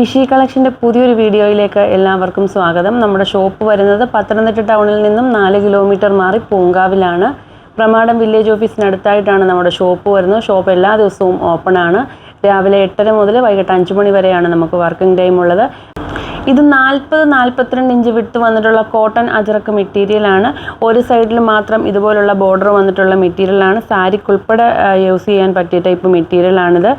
ഇഷി കളക്ഷന്റെ പുതിയൊരു വീഡിയോയിലേക്ക് എല്ലാവർക്കും സ്വാഗതം. നമ്മുടെ ഷോപ്പ് വരുന്നത് പത്തനംതിട്ട ടൗണിൽ നിന്നും നാല് കിലോമീറ്റർ മാറി പൂങ്കാവിലാണ്. പ്രമാടം വില്ലേജ് ഓഫീസിനടുത്തായിട്ടാണ് നമ്മുടെ ഷോപ്പ് വരുന്നത്. ഷോപ്പ് എല്ലാ ദിവസവും ഓപ്പൺ ആണ്. രാവിലെ എട്ടര മുതൽ വൈകിട്ട് അഞ്ച് മണി വരെയാണ് നമുക്ക് വർക്കിംഗ് ടൈം ഉള്ളത്. ഇത് നാൽപ്പത് നാൽപ്പത്തിരണ്ട് ഇഞ്ച് വിട്ട് വന്നിട്ടുള്ള കോട്ടൺ അജറക്ക് മെറ്റീരിയലാണ് ഒരു സൈഡിൽ മാത്രം ഇതുപോലുള്ള ബോർഡർ വന്നിട്ടുള്ള മെറ്റീരിയലാണ് സാരിക്കുൾപ്പെടെ യൂസ് ചെയ്യാൻ പറ്റിയ ടൈപ്പ് മെറ്റീരിയലാണിത്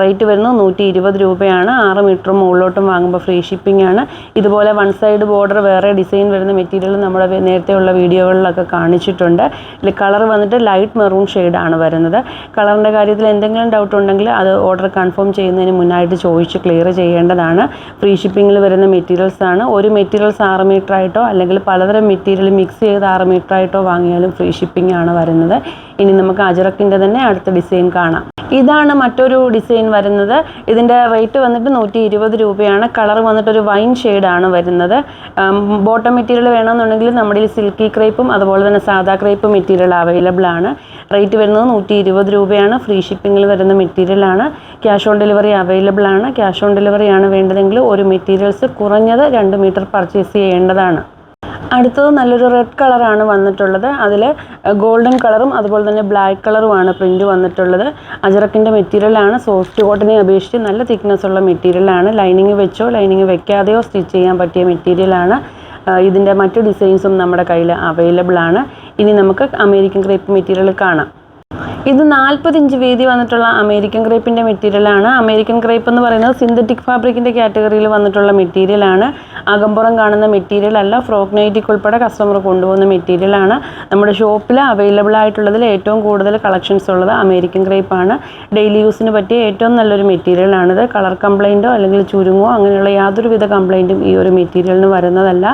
റേറ്റ് വരുന്നത് നൂറ്റി ഇരുപത് രൂപയാണ്. ആറ് മീറ്ററും മുകളിലോട്ടും വാങ്ങുമ്പോൾ ഫ്രീ ഷിപ്പിംഗ് ആണ്. ഇതുപോലെ വൺ സൈഡ് ബോർഡർ വേറെ ഡിസൈൻ വരുന്ന മെറ്റീരിയൽ നമ്മുടെ നേരത്തെയുള്ള വീഡിയോകളിലൊക്കെ കാണിച്ചിട്ടുണ്ട്. ഇതിൽ കളർ വന്നിട്ട് ലൈറ്റ് മെറൂൺ ഷെയ്ഡാണ് വരുന്നത്. കളറിന്റെ കാര്യത്തിൽ എന്തെങ്കിലും ഡൗട്ട് ഉണ്ടെങ്കിൽ അത് ഓർഡർ കൺഫേം ചെയ്യുന്നതിന് മുന്നായിട്ട് ചോദിച്ച് ക്ലിയർ ചെയ്യേണ്ടതാണ്. ഫ്രീ ഷിപ്പിങ്ങിൽ വരുന്ന മെറ്റീരിയൽസ് ആണ്. ഒരു മെറ്റീരിയൽസ് ആറ് മീറ്റർ ആയിട്ടോ അല്ലെങ്കിൽ പലതരം മെറ്റീരിയൽ മിക്സ് ചെയ്ത് ആറ് മീറ്റർ ആയിട്ടോ വാങ്ങിയാലും ഫ്രീ ഷിപ്പിംഗ് ആണ് വരുന്നത്. ഇനി നമുക്ക് അജറക്കിന്റെ തന്നെ അടുത്ത ഡിസൈൻ കാണാം. ഇതാണ് മറ്റൊരു ഡിസൈൻ വരുന്നത്. ഇതിന്റെ റേറ്റ് വന്നിട്ട് നൂറ്റി ഇരുപത് രൂപയാണ്. കളർ വന്നിട്ട് ഒരു വൈൻ ഷെയ്ഡാണ് വരുന്നത്. ബോട്ടം മെറ്റീരിയൽ വേണമെന്നുണ്ടെങ്കിൽ നമ്മുടെ ഈ സിൽക്കി ക്രേപ്പും അതുപോലെ തന്നെ സാധാ ക്രേപ്പ് മെറ്റീരിയൽ അവൈലബിൾ ആണ്. റേറ്റ് വരുന്നത് നൂറ്റി രൂപയാണ്. ഫ്രീ ഷിപ്പിങ്ങിൽ വരുന്ന മെറ്റീരിയലാണ് ക്യാഷ് ഓൺ ഡെലിവറി അവൈലബിൾ ആണ്. ക്യാഷ് ഓൺ ഡെലിവറി ആണ് വേണ്ടതെങ്കിൽ ഒരു മെറ്റീരിയൽസ് കുറഞ്ഞത് രണ്ട് മീറ്റർ പർച്ചേസ് ചെയ്യേണ്ടതാണ്. അടുത്തത് നല്ലൊരു റെഡ് കളറാണ് വന്നിട്ടുള്ളത്. അതിൽ ഗോൾഡൻ കളറും അതുപോലെ തന്നെ ബ്ലാക്ക് കളറുമാണ് പ്രിന്റ് വന്നിട്ടുള്ളത്. അജറക്കിന്റെ മെറ്റീരിയലാണ് സോഫ്റ്റ് കോട്ടനെ അപേക്ഷിച്ച് നല്ല തിക്നെസ് ഉള്ള മെറ്റീരിയലാണ് ലൈനിങ് വെച്ചോ ലൈനിങ് വെക്കാതെയോ സ്റ്റിച്ച് ചെയ്യാൻ പറ്റിയ മെറ്റീരിയലാണ് ഇതിന്റെ മറ്റു ഡിസൈൻസും നമ്മുടെ കയ്യിൽ അവൈലബിൾ ആണ്. ഇനി നമുക്ക് അമേരിക്കൻ ക്രേപ്പ് മെറ്റീരിയൽ കാണാം. ഇത് നാൽപ്പത് ഇഞ്ച് വീതി വന്നിട്ടുള്ള അമേരിക്കൻ ക്രേപ്പിന്റെ മെറ്റീരിയലാണ് അമേരിക്കൻ ക്രേപ്പ് എന്ന് പറയുന്നത് സിന്തറ്റിക് ഫാബ്രിക്കിന്റെ കാറ്റഗറിയിൽ വന്നിട്ടുള്ള മെറ്റീരിയലാണ് അകമ്പുറം കാണുന്ന മെറ്റീരിയൽ അല്ല ഫ്രോക്ക് നൈറ്റിക്ക് ഉൾപ്പെടെ കസ്റ്റമർ കൊണ്ടുപോകുന്ന മെറ്റീരിയലാണ് നമ്മുടെ ഷോപ്പിൽ അവൈലബിൾ ആയിട്ടുള്ളതിൽ ഏറ്റവും കൂടുതൽ കളക്ഷൻസ് ഉള്ളത് അമേരിക്കൻ ക്രേപ്പ് ആണ്. ഡെയിലി യൂസിന് പറ്റിയ ഏറ്റവും നല്ലൊരു മെറ്റീരിയലാണിത് കളർ കംപ്ലൈന്റോ അല്ലെങ്കിൽ ചുരുങ്ങോ അങ്ങനെയുള്ള യാതൊരുവിധ കംപ്ലൈന്റും ഈ ഒരു മെറ്റീരിയലിന് വരുന്നതല്ല.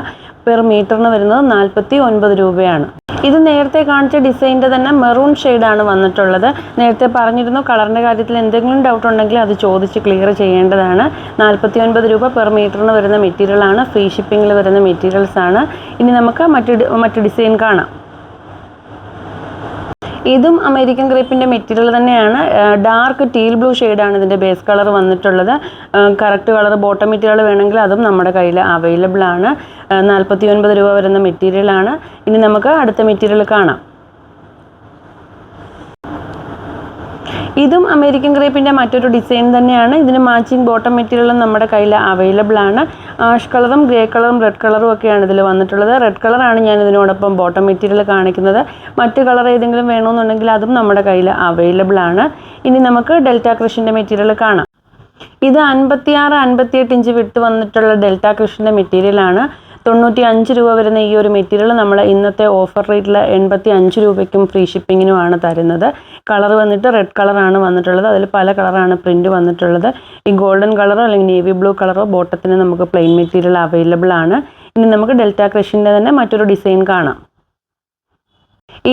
പെർ മീറ്ററിന് വരുന്നത് നാൽപ്പത്തി ഒൻപത് രൂപയാണ്. ഇത് നേരത്തെ കാണിച്ച ഡിസൈന്റെ തന്നെ മെറൂൺ ഷെയ്ഡാണ് വന്നിട്ടുള്ളത്. നേരത്തെ പറഞ്ഞിരുന്നു കളറിന്റെ കാര്യത്തിൽ എന്തെങ്കിലും ഡൗട്ട് ഉണ്ടെങ്കിൽ അത് ചോദിച്ച് ക്ലിയർ ചെയ്യേണ്ടതാണ്. നാൽപ്പത്തി ഒൻപത് രൂപ പെർ മീറ്ററിന് വരുന്ന മെറ്റീരിയലാണ് ഫ്രീ ഷിപ്പിങ്ങിൽ വരുന്ന മെറ്റീരിയൽസാണ് ഇനി നമുക്ക് മറ്റ് മറ്റു ഡിസൈൻ കാണാം. ഇതും അമേരിക്കൻ ക്രേപ്പിന്റെ മെറ്റീരിയൽ തന്നെയാണ്. ഡാർക്ക് ടീൽ ബ്ലൂ ഷെയ്ഡാണ് ഇതിന്റെ ബേസ് കളർ വന്നിട്ടുള്ളത്. കറക്റ്റ് കളർ ബോട്ടം മെറ്റീരിയൽ വേണമെങ്കിൽ അതും നമ്മുടെ കയ്യിൽ അവൈലബിൾ ആണ്. നാൽപ്പത്തി ഒൻപത് രൂപ വരുന്ന മെറ്റീരിയലാണ് ഇനി നമുക്ക് അടുത്ത മെറ്റീരിയൽ കാണാം. ഇതും അമേരിക്കൻ ക്രേപ്പിന്റെ മറ്റൊരു ഡിസൈൻ തന്നെയാണ്. ഇതിന് മാച്ചിങ് ബോട്ടം മെറ്റീരിയലും നമ്മുടെ കയ്യിൽ അവൈലബിൾ ആണ്. ആഷ് കളറും ഗ്രേ കളറും റെഡ് കളറും ഒക്കെയാണ് ഇതിൽ വന്നിട്ടുള്ളത്. റെഡ് കളറാണ് ഞാൻ ഇതിനോടൊപ്പം ബോട്ടം മെറ്റീരിയൽ കാണിക്കുന്നത്. മറ്റ് കളർ ഏതെങ്കിലും വേണമെന്നുണ്ടെങ്കിൽ അതും നമ്മുടെ കയ്യിൽ അവൈലബിൾ ആണ്. ഇനി നമുക്ക് ഡെൽറ്റ കൃഷിന്റെ മെറ്റീരിയൽ കാണാം. ഇത് അൻപത്തിയാറ് അൻപത്തിയെട്ട് ഇഞ്ച് വിട്ട് വന്നിട്ടുള്ള ഡെൽറ്റ കൃഷിന്റെ മെറ്റീരിയലാണ് തൊണ്ണൂറ്റി അഞ്ച് രൂപ വരുന്ന ഈ ഒരു മെറ്റീരിയൽ നമ്മൾ ഇന്നത്തെ ഓഫർ റേറ്റിൽ എൺപത്തി അഞ്ച് രൂപയ്ക്കും ഫ്രീ ഷിപ്പിങ്ങിനുമാണ് തരുന്നത്. കളർ വന്നിട്ട് റെഡ് കളറാണ് വന്നിട്ടുള്ളത്. അതിൽ പല കളറാണ് പ്രിന്റ് വന്നിട്ടുള്ളത്. ഈ ഗോൾഡൻ കളറോ അല്ലെങ്കിൽ നേവി ബ്ലൂ കളറോ ബോട്ടത്തിന് നമുക്ക് പ്ലെയിൻ മെറ്റീരിയൽ അവൈലബിൾ ആണ്. ഇനി നമുക്ക് ഡെൽറ്റ ക്രഷിന്റെ തന്നെ മറ്റൊരു ഡിസൈൻ കാണാം.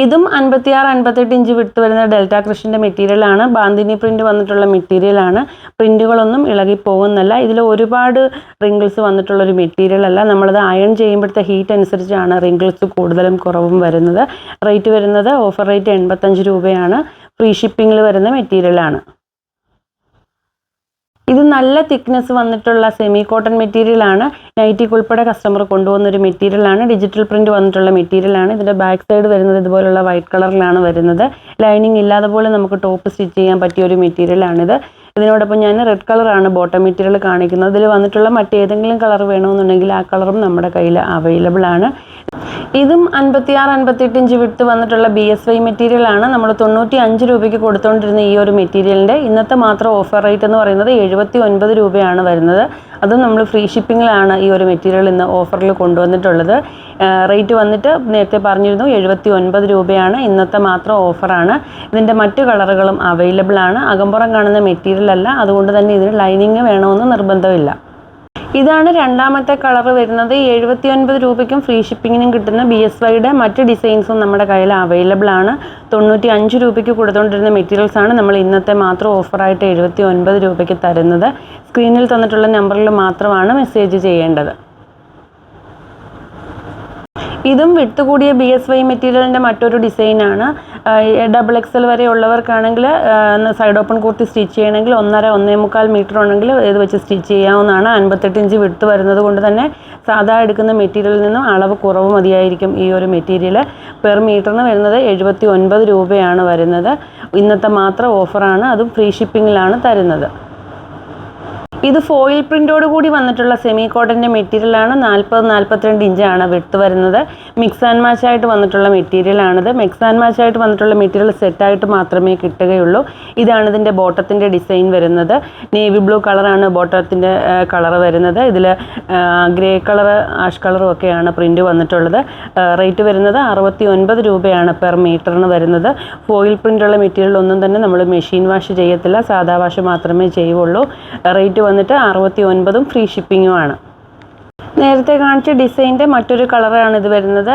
ഇതും അൻപത്തിയാറ് അൻപത്തെട്ട് ഇഞ്ച് വിട്ട് വരുന്ന ഡെൽറ്റ ക്രിഷിന്റെ മെറ്റീരിയലാണ് ബാന്തിനി പ്രിന്റ് വന്നിട്ടുള്ള മെറ്റീരിയലാണ് പ്രിന്റുകളൊന്നും ഇളകി പോകുന്നല്ല ഇതിൽ ഒരുപാട് റിങ്കിൾസ് വന്നിട്ടുള്ളൊരു മെറ്റീരിയൽ അല്ല. നമ്മളത് അയൺ ചെയ്യുമ്പോഴത്തെ ഹീറ്റ് അനുസരിച്ചാണ് റിങ്കിൾസ് കൂടുതലും കുറവും വരുന്നത്. റേറ്റ് വരുന്നത് ഓഫർ റേറ്റ് എൺപത്തഞ്ച് രൂപയാണ്. ഫ്രീ ഷിപ്പിങ്ങിൽ വരുന്ന മെറ്റീരിയലാണ് ഇത് നല്ല തിക്നെസ് വന്നിട്ടുള്ള സെമി കോട്ടൺ മെറ്റീരിയലാണ് നൈറ്റിക്ക് ഉൾപ്പെടെ കസ്റ്റമർ കൊണ്ടുപോകുന്ന ഒരു മെറ്റീരിയലാണ് ഡിജിറ്റൽ പ്രിന്റ് വന്നിട്ടുള്ള മെറ്റീരിയലാണ് ഇതിന്റെ ബാക്ക് സൈഡ് വരുന്നത് ഇതുപോലുള്ള വൈറ്റ് കളറിലാണ് വരുന്നത്. ലൈനിങ് ഇല്ലാതെ പോലെ നമുക്ക് ടോപ്പ് സ്റ്റിച്ച് ചെയ്യാൻ പറ്റിയ ഒരു മെറ്റീരിയലാണിത് ഇതിനോടൊപ്പം ഞാൻ റെഡ് കളറാണ് ബോട്ടം മെറ്റീരിയൽ കാണിക്കുന്നത്. ഇതിൽ വന്നിട്ടുള്ള മറ്റേതെങ്കിലും കളർ വേണമെന്നുണ്ടെങ്കിൽ ആ കളറും നമ്മുടെ കയ്യിൽ അവൈലബിൾ ആണ്. ഇതും അൻപത്തിയാറ് അൻപത്തെട്ട് ഇഞ്ച് വിട്ട് വന്നിട്ടുള്ള ബി എസ് വൈ മെറ്റീരിയൽ ആണ്. നമ്മൾ തൊണ്ണൂറ്റി അഞ്ച് രൂപയ്ക്ക് കൊടുത്തുകൊണ്ടിരുന്ന ഈ ഒരു മെറ്റീരിയലിന്റെ ഇന്നത്തെ മാത്രം ഓഫർ റേറ്റ് എന്ന് പറയുന്നത് എഴുപത്തി ഒൻപത് രൂപയാണ് വരുന്നത്. അതും നമ്മൾ ഫ്രീ ഷിപ്പിങ്ങിലാണ് ഈ ഒരു മെറ്റീരിയൽ ഇന്ന് ഓഫറിൽ കൊണ്ടുവന്നിട്ടുള്ളത്. റേറ്റ് വന്നിട്ട് നേരത്തെ പറഞ്ഞിരുന്നു എഴുപത്തി ഒൻപത് രൂപയാണ് ഇന്നത്തെ മാത്രം ഓഫറാണ് ഇതിന്റെ മറ്റു കളറുകളും അവൈലബിൾ ആണ്. അകമ്പുറം കാണുന്ന മെറ്റീരിയൽ അല്ല. അതുകൊണ്ട് തന്നെ ഇതിന് ലൈനിങ് വേണമെന്ന് നിർബന്ധമില്ല. ഇതാണ് രണ്ടാമത്തെ കളർ വരുന്നത്. എഴുപത്തി ഒൻപത് രൂപയ്ക്കും ഫ്രീ ഷിപ്പിങ്ങിനും കിട്ടുന്ന ബി എസ് വൈയുടെ മറ്റ് ഡിസൈൻസും നമ്മുടെ കയ്യിൽ അവൈലബിൾ ആണ്. തൊണ്ണൂറ്റി അഞ്ച് രൂപയ്ക്ക് കൊടുത്തുകൊണ്ടിരുന്ന മെറ്റീരിയൽസ് ആണ് നമ്മൾ ഇന്നത്തെ മാത്രം ഓഫറായിട്ട് എഴുപത്തി ഒൻപത് രൂപയ്ക്ക് തരുന്നത്. സ്ക്രീനിൽ തന്നിട്ടുള്ള നമ്പറിൽ മാത്രമാണ് മെസ്സേജ് ചെയ്യേണ്ടത്. ഇതും വിട്ട് കൂടിയ ബി എസ് വൈ മെറ്റീരിയലിന്റെ മറ്റൊരു ഡിസൈനാണ് ഡബിൾ എക്സൽ വരെ ഉള്ളവർക്കാണെങ്കിൽ സൈഡ് ഓപ്പൺ കുർത്തി സ്റ്റിച്ച് ചെയ്യണമെങ്കിൽ ഒന്നര ഒന്നേ മുക്കാൽ മീറ്റർ ഉണ്ടെങ്കിൽ ഇത് വെച്ച് സ്റ്റിച്ച് ചെയ്യാവുന്നതാണ്. അൻപത്തെട്ട് ഇഞ്ച് വിട്ട് വരുന്നത് കൊണ്ട് തന്നെ സാധാ എടുക്കുന്ന മെറ്റീരിയലിൽ നിന്നും അളവ് കുറവ് മതിയായിരിക്കും ഈ ഒരു മെറ്റീരിയൽ പെർ മീറ്ററിന് വരുന്നത് എഴുപത്തി ഒൻപത് രൂപയാണ് വരുന്നത്. ഇന്നത്തെ മാത്രം ഓഫറാണ് അതും ഫ്രീ ഷിപ്പിങ്ങിലാണ് തരുന്നത്. ഇത് ഫോയിൽ പ്രിന്റോട് കൂടി വന്നിട്ടുള്ള സെമി കോട്ടന്റെ മെറ്റീരിയലാണ് നാൽപ്പത് നാൽപ്പത്തിരണ്ട് ഇഞ്ചാണ് വിട്ട് വരുന്നത്. മിക്സ് ആൻഡ് മാച്ച് ആയിട്ട് വന്നിട്ടുള്ള മെറ്റീരിയലാണിത് മിക്സ് ആൻഡ് മാച്ച് ആയിട്ട് വന്നിട്ടുള്ള മെറ്റീരിയൽ സെറ്റായിട്ട് മാത്രമേ കിട്ടുകയുള്ളൂ. ഇതാണ് ഇതിന്റെ ബോട്ടത്തിന്റെ ഡിസൈൻ വരുന്നത്. നേവി ബ്ലൂ കളറാണ് ബോട്ടത്തിന്റെ കളർ വരുന്നത്. ഇതിൽ ഗ്രേ കളർ ആഷ് കളറും ഒക്കെയാണ് പ്രിന്റ് വന്നിട്ടുള്ളത്. റേറ്റ് വരുന്നത് അറുപത്തി ഒൻപത് രൂപയാണ് പെർ മീറ്ററിന് വരുന്നത്. ഫോയിൽ പ്രിന്റുള്ള മെറ്റീരിയൽ ഒന്നും തന്നെ നമ്മൾ മെഷീൻ വാഷ് ചെയ്യത്തില്ല. സാധാ വാഷ് മാത്രമേ ചെയ്യുള്ളൂ. റേറ്റ് വന്നിട്ട് അറുപത്തി ഒൻപതും ഫ്രീ ഷിപ്പിങ്ങുമാണ് നേരത്തെ കാണിച്ച ഡിസൈന്റെ മറ്റൊരു കളറാണ് ഇത് വരുന്നത്.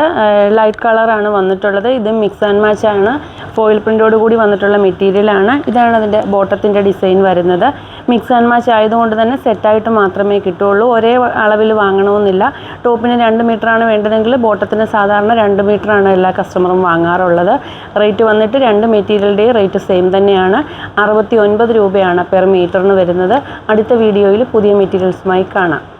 ലൈറ്റ് കളറാണ് വന്നിട്ടുള്ളത്. ഇത് മിക്സ് ആൻഡ് മാച്ച് ആണ്. ഫോയിൽ പ്രിന്റോട് കൂടി വന്നിട്ടുള്ള മെറ്റീരിയലാണ് ഇതാണ് അതിന്റെ ബോട്ടത്തിന്റെ ഡിസൈൻ വരുന്നത്. മിക്സ് ആൻഡ് മാച്ച് ആയതുകൊണ്ട് തന്നെ സെറ്റായിട്ട് മാത്രമേ കിട്ടുള്ളൂ ഒരേ അളവിൽ വാങ്ങണമെന്നില്ല. ടോപ്പിന് രണ്ട് മീറ്ററാണ് വേണ്ടതെങ്കിൽ ബോട്ടത്തിന് സാധാരണ രണ്ട് മീറ്ററാണ് എല്ലാ കസ്റ്റമറും വാങ്ങാറുള്ളത്. റേറ്റ് വന്നിട്ട് രണ്ട് മെറ്റീരിയലിന്റെയും റേറ്റ് സെയിം തന്നെയാണ്. അറുപത്തി ഒൻപത് രൂപയാണ് പെർ മീറ്ററിന് വരുന്നത്. അടുത്ത വീഡിയോയിൽ പുതിയ മെറ്റീരിയൽസുമായി കാണാം.